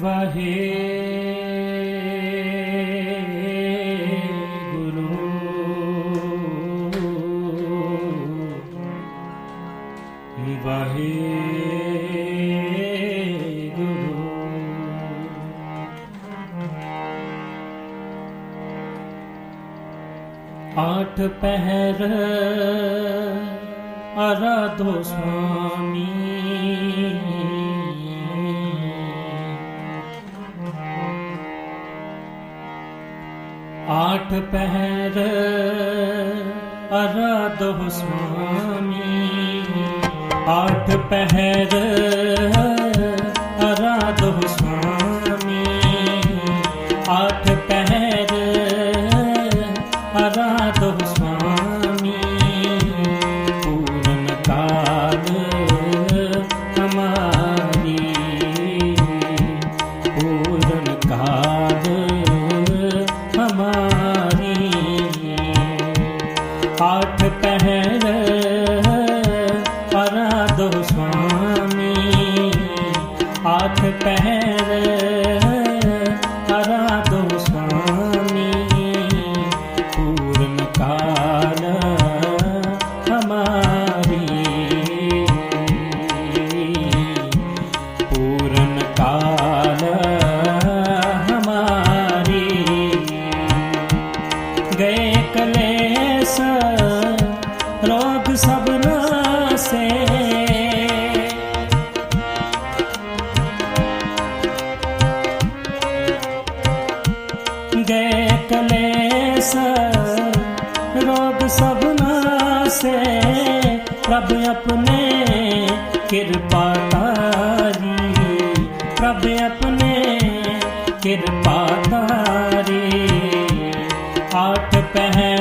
वहे गुरु वहे गुरु आठ पहर अरा दो स्वामी ਅੱਠ ਪਹਿਰ ਅਰਾਧੋ ਸੁਆਮੀ ਅੱਠ ਪਹਿਰ ਦੋ ਸੁਆਮੀ ਆਖ ਪਹਿਰ अपने कृपा तारी प्रभ अपने कृपा तारी आठ पहन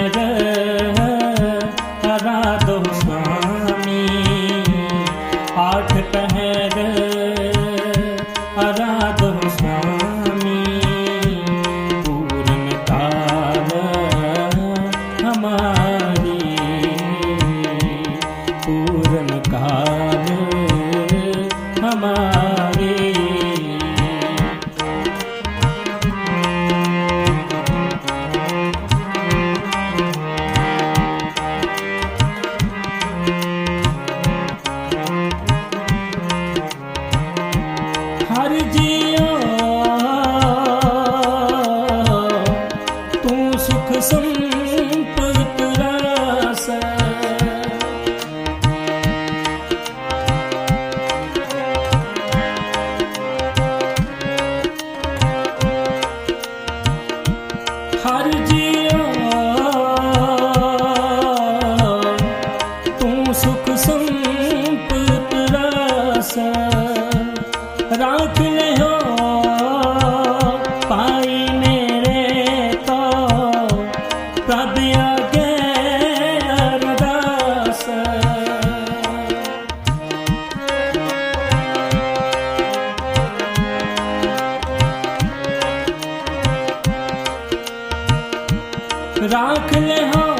ਰਾਖ ਲੈ ਹਾਂ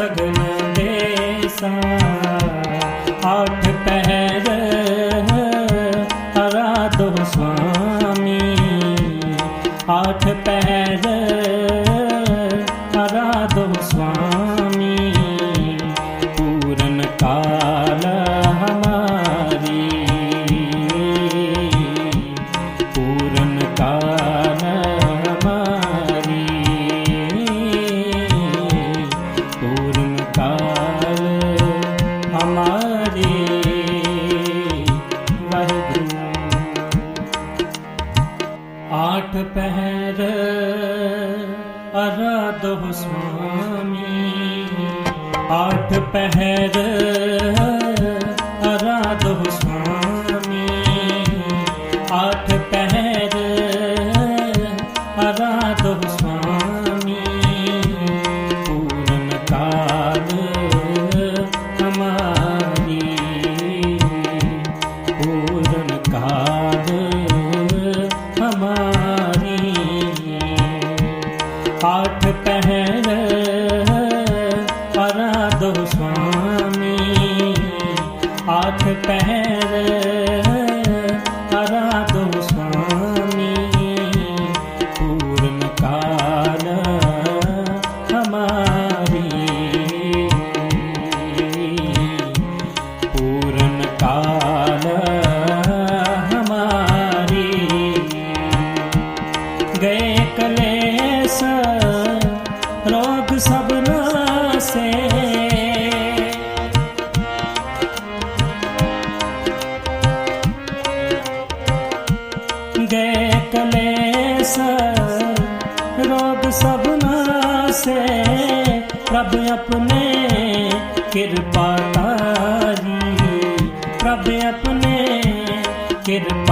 Sagan ਗਏ ਕਲੇਸ਼ ਰੋਗ ਸਭ ਨਾਸੇ ਗਏ ਕਲੇਸ਼ ਰੋਗ ਸਭ ਨਾਸੇ ਰੱਬ ਆਪਣੇ ਕਿਰਪਾ ਤਾਰੀ ਰੱਬ ਆਪਣੇ ਕਿਰਪਾ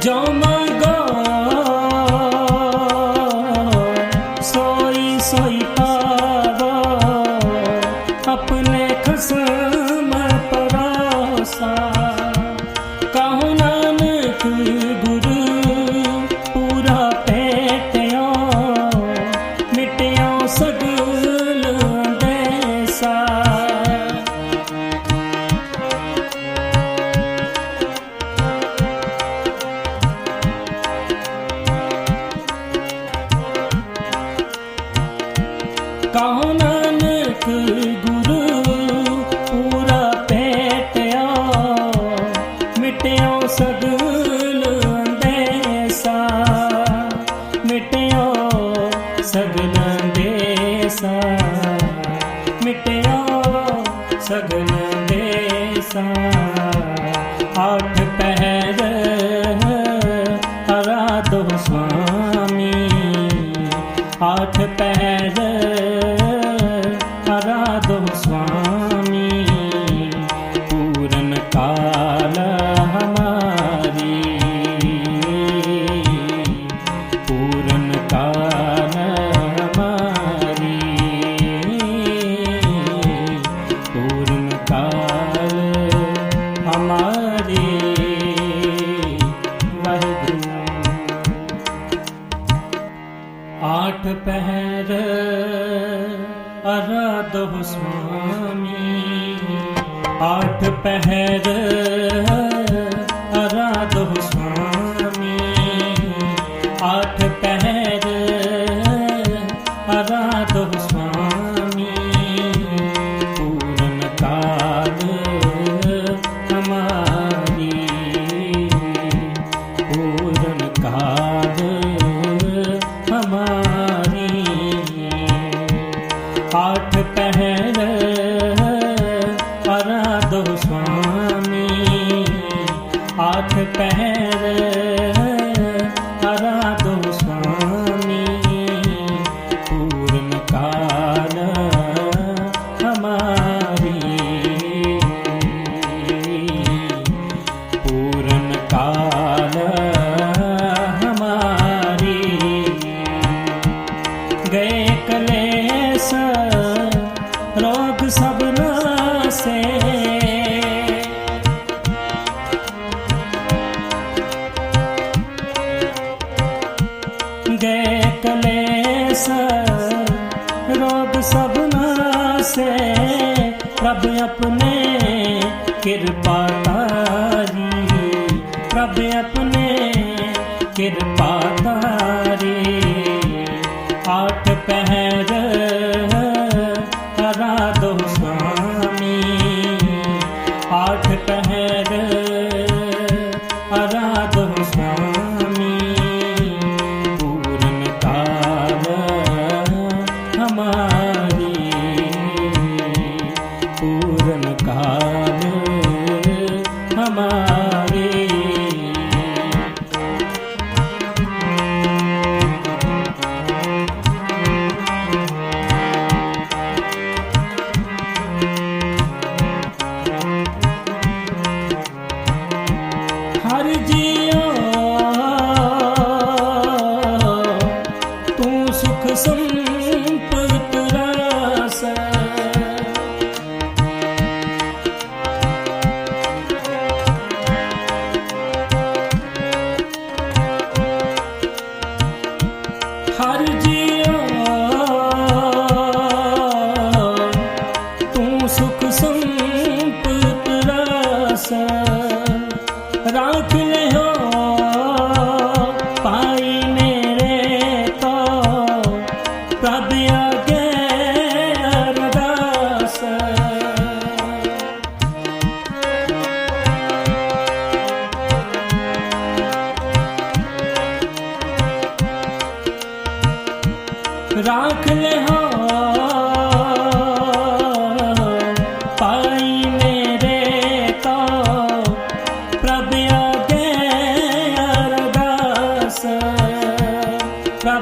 Don't mind. কহনা आठ कृपा sun.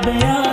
But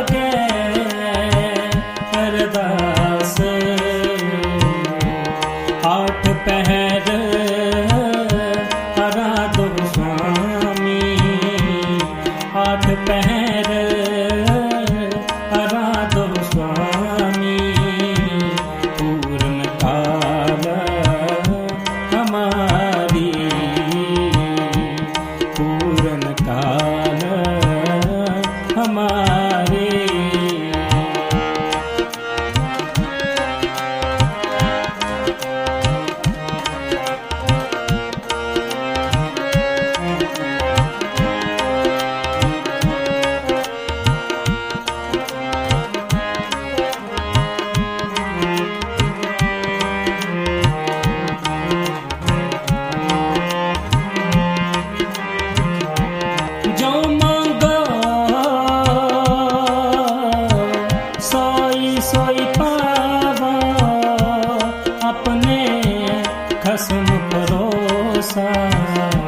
Bye.